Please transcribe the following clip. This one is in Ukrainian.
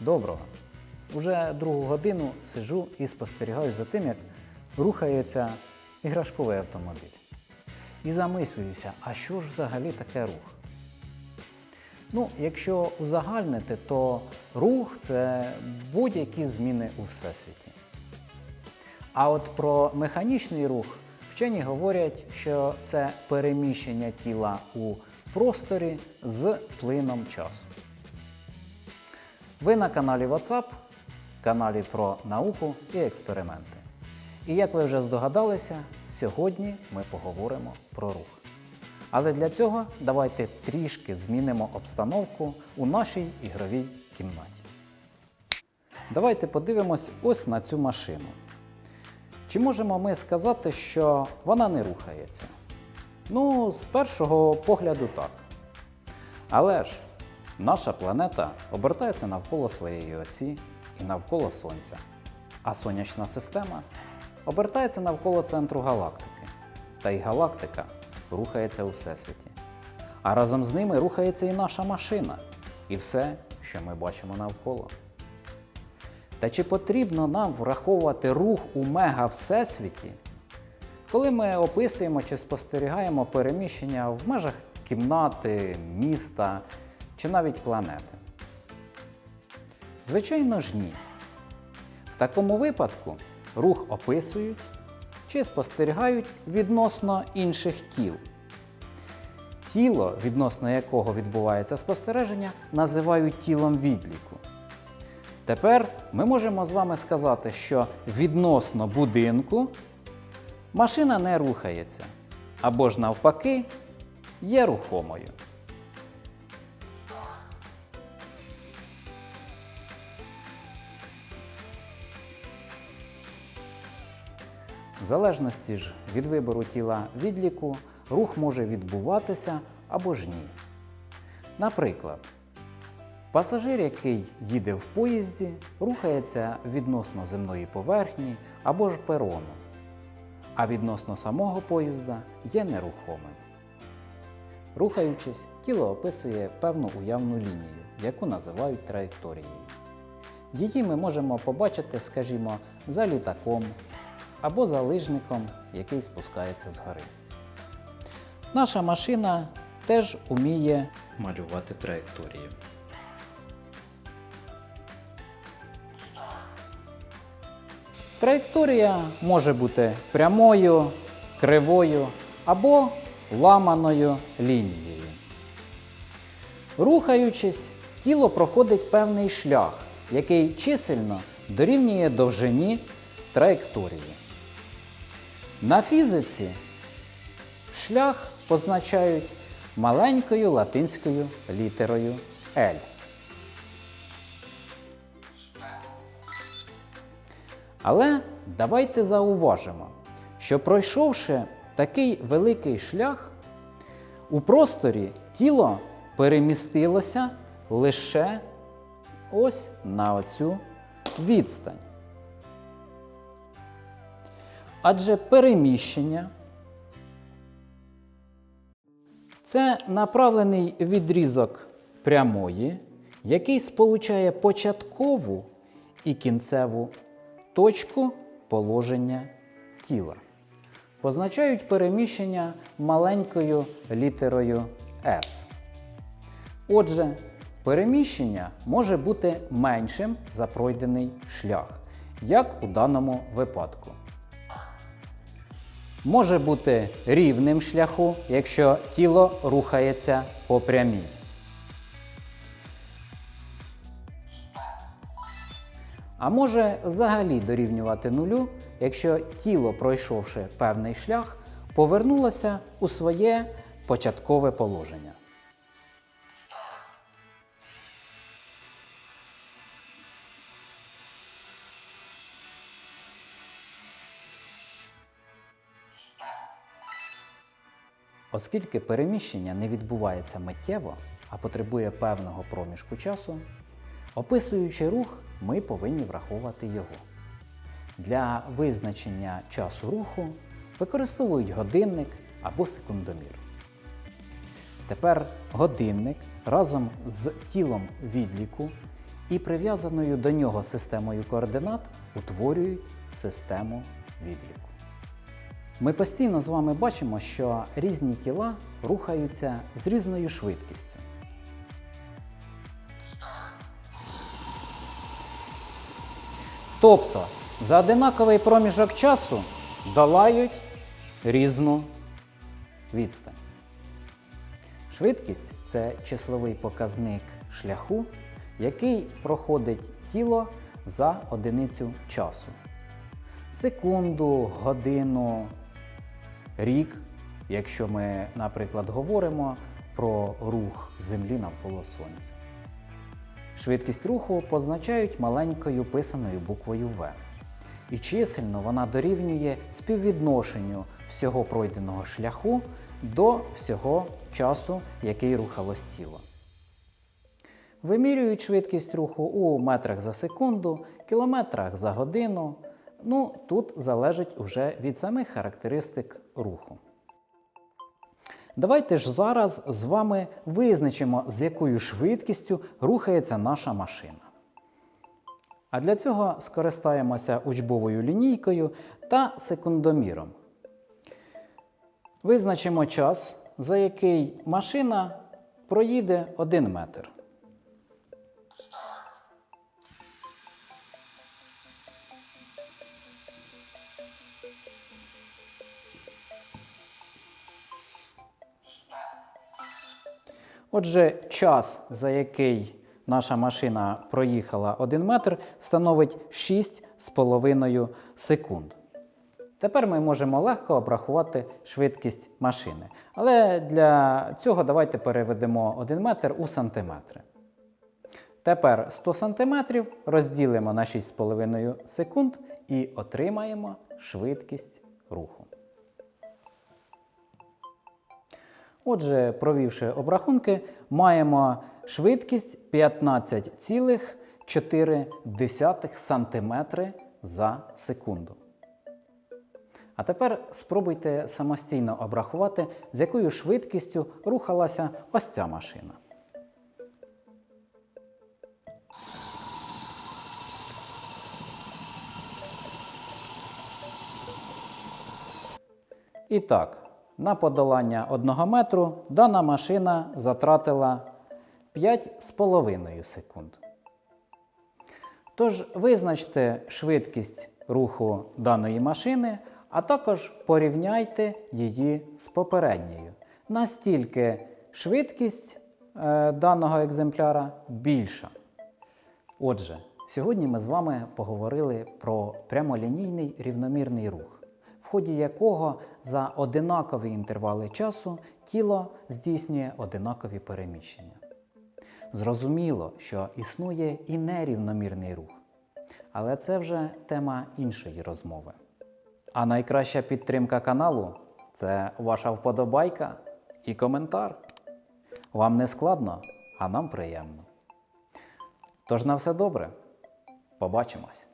Доброго. Уже другу годину сижу і спостерігаю за тим, як рухається іграшковий автомобіль. І замислююся, а що ж взагалі таке рух? Ну, якщо узагальнити, то рух це будь-які зміни у всесвіті. А от про механічний рух вчені говорять, що це переміщення тіла у просторі з плином часу. Ви на каналі WhatsApp, каналі про науку і експерименти. І як ви вже здогадалися, сьогодні ми поговоримо про рух. Але для цього давайте трішки змінимо обстановку у нашій ігровій кімнаті. Давайте подивимось ось на цю машину. Чи можемо ми сказати, що вона не рухається? Ну, з першого погляду так. Але ж наша планета обертається навколо своєї осі і навколо Сонця, а сонячна система обертається навколо центру галактики. Та й галактика рухається у Всесвіті. А разом з ними рухається і наша машина, і все, що ми бачимо навколо. Та чи потрібно нам враховувати рух у мега всесвіті, коли ми описуємо чи спостерігаємо переміщення в межах кімнати, міста чи навіть планети? Звичайно ж ні. В такому випадку рух описують чи спостерігають відносно інших тіл. Тіло, відносно якого відбувається спостереження, називають тілом відліку. Тепер ми можемо з вами сказати, що відносно будинку машина не рухається, або ж навпаки є рухомою. В залежності ж від вибору тіла відліку, рух може відбуватися або ж ні. Наприклад, пасажир, який їде в поїзді, рухається відносно земної поверхні або ж перону, а відносно самого поїзда є нерухомим. Рухаючись, тіло описує певну уявну лінію, яку називають траєкторією. Її ми можемо побачити, скажімо, за літаком або за лижником, який спускається згори. Наша машина теж уміє малювати траєкторію. Траєкторія може бути прямою, кривою або ламаною лінією. Рухаючись, тіло проходить певний шлях, який чисельно дорівнює довжині траєкторії. На фізиці шлях позначають маленькою латинською літерою L. Але давайте зауважимо, що пройшовши такий великий шлях, у просторі тіло перемістилося лише ось на оцю відстань. Адже переміщення це направлений відрізок прямої, який сполучає початкову і кінцеву точку положення тіла. Позначають переміщення маленькою літерою S. Отже, переміщення може бути меншим за пройдений шлях, як у даному випадку. Може бути рівним шляху, якщо тіло рухається по прямій. А може взагалі дорівнювати нулю, якщо тіло, пройшовши певний шлях, повернулося у своє початкове положення. Оскільки переміщення не відбувається миттєво, а потребує певного проміжку часу, описуючи рух, ми повинні враховувати його. Для визначення часу руху використовують годинник або секундомір. Тепер годинник разом з тілом відліку і прив'язаною до нього системою координат утворюють систему відліку. Ми постійно з вами бачимо, що різні тіла рухаються з різною швидкістю. Тобто за одинаковий проміжок часу долають різну відстань. Швидкість це числовий показник шляху, який проходить тіло за одиницю часу. Секунду, годину, рік, якщо ми, наприклад, говоримо про рух Землі навколо Сонця. Швидкість руху позначають маленькою писаною буквою В. І чисельно вона дорівнює співвідношенню всього пройденого шляху до всього часу, який рухалось тіло. Вимірюють швидкість руху у метрах за секунду, кілометрах за годину. Ну, тут залежить уже від самих характеристик руху. Давайте ж зараз з вами визначимо, з якою швидкістю рухається наша машина. А для цього скористаємося учбовою лінійкою та секундоміром. Визначимо час, за який машина проїде 1 метр. Отже, час, за який наша машина проїхала 1 метр, становить 6,5 секунд. Тепер ми можемо легко обрахувати швидкість машини. Але для цього давайте переведемо 1 метр у сантиметри. Тепер 100 сантиметрів розділимо на 6,5 секунд і отримаємо швидкість руху. Отже, провівши обрахунки, маємо швидкість 15,4 см за секунду. А тепер спробуйте самостійно обрахувати, з якою швидкістю рухалася ось ця машина. І так, на подолання 1 метру дана машина затратила 5,5 секунд. Тож визначте швидкість руху даної машини, а також порівняйте її з попередньою. Настільки швидкість е, даного екземпляра більша. Отже, сьогодні ми з вами поговорили про прямолінійний рівномірний рух, ході якого за одинакові інтервали часу тіло здійснює одинакові переміщення. Зрозуміло, що існує і нерівномірний рух, але це вже тема іншої розмови. А найкраща підтримка каналу це ваша вподобайка і коментар. Вам не складно, а нам приємно. Тож на все добре. Побачимось!